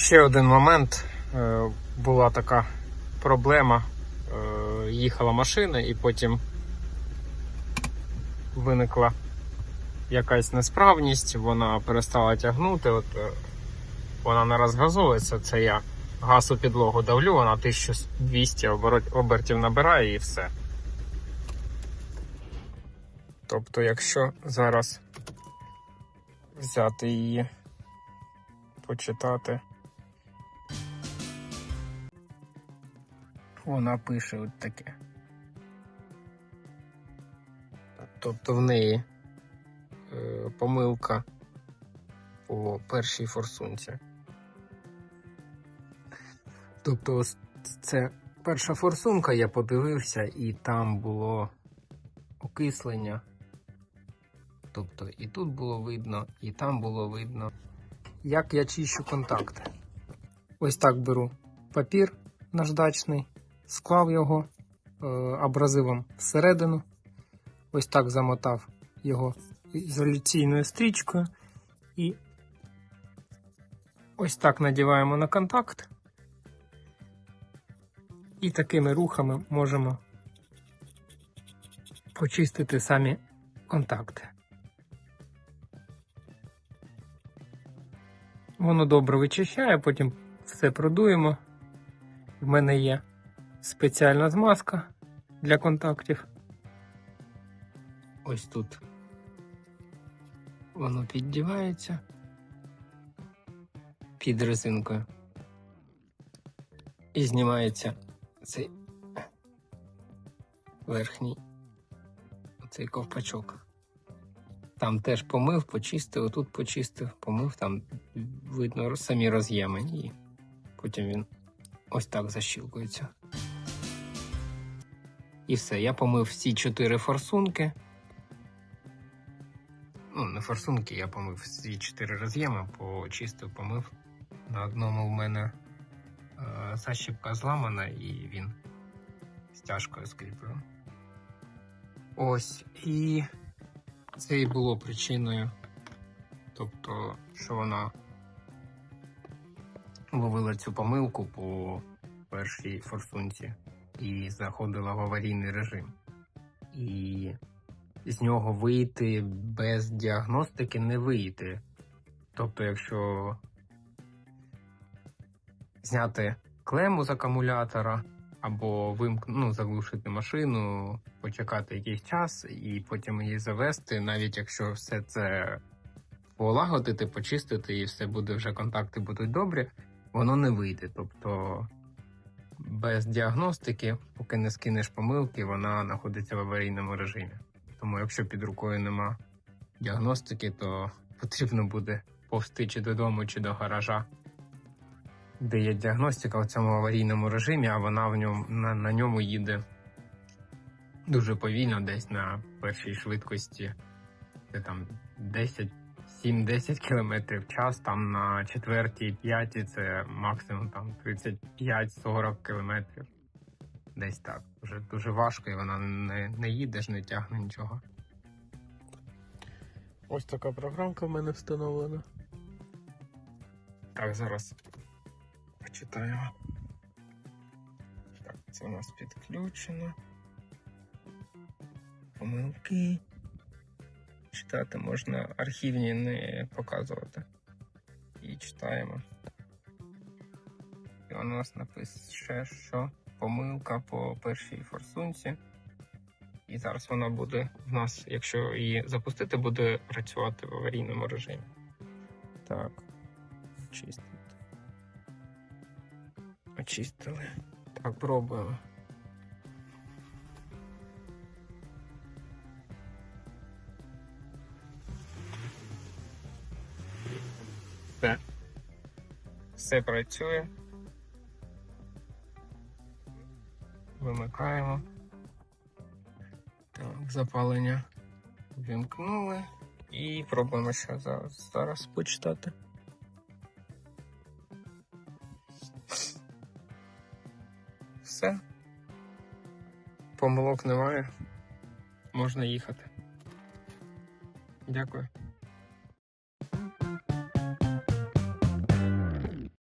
Ще один момент. Е, Була така проблема. Е, Їхала машина і потім виникла якась несправність, вона перестала тягнути. От, е, вона не розгазовується, це я газ у підлогу давлю, вона 1200 обертів набирає і все. Тобто, якщо зараз взяти її, почитати. Вона пише от таке. Тобто в неї е, помилка по першій форсунці. Тобто, ось це перша форсунка, я подивився, і там було окислення. Тобто і тут було видно, і там було видно. Як я чищу контакти? Ось так беру папір наждачний, склав його е, абразивом всередину. Ось так замотав його ізоляційною стрічкою. І ось так надіваємо на контакт. І такими рухами можемо почистити самі контакти. Воно добре вичищає, потім все продуємо. В мене є спеціальна змазка для контактів. Ось тут воно піддівається під резинкою. І знімається цей верхній цей ковпачок. Там теж помив, почистив, тут почистив, помив, там видно самі роз'єми, і потім він ось так защілкується. І все, я помив всі чотири форсунки. Ну, не форсунки, я помив всі чотири роз'єми, почистив, помив. На одному в мене е, защіпка зламана і він стяжкою скріплював. Ось, і це і було причиною, тобто, що вона ловила цю помилку по першій форсунці і заходила в аварійний режим. І з нього вийти без діагностики не вийти. Тобто, якщо зняти клему з акумулятора або вимк... ну, заглушити машину, почекати якийсь час і потім її завести, навіть якщо все це полагодити, почистити і все буде вже контакти будуть добрі, воно не вийде. Тобто без діагностики, поки не скинеш помилки, вона знаходиться в аварійному режимі. Тому якщо під рукою нема діагностики, то потрібно буде повсти чи додому, чи до гаража, де є діагностика в цьому аварійному режимі, а вона в ньому, на, на ньому їде дуже повільно, десь на першій швидкості, де там 10, 7-10 км в час, там на четвертій, п'ятій це максимум там 35-40 км. Десь так. Вже дуже важко і вона не, не їде ж, не тягне нічого. Ось така програмка в мене встановлена. Так, зараз почитаємо. Так, це у нас підключено. Помилки. Читати можна архівні не показувати. І читаємо. І у нас напише, що помилка по першій форсунці. І зараз вона буде в нас, якщо її запустити, буде працювати в аварійному режимі. Так, чистити. Очистили. Так, пробуємо. Все. Все працює. Вимикаємо. Так, запалення вімкнули. І пробуємо ще зараз, зараз почитати. Все. Помилок немає. Можна їхати. Дякую.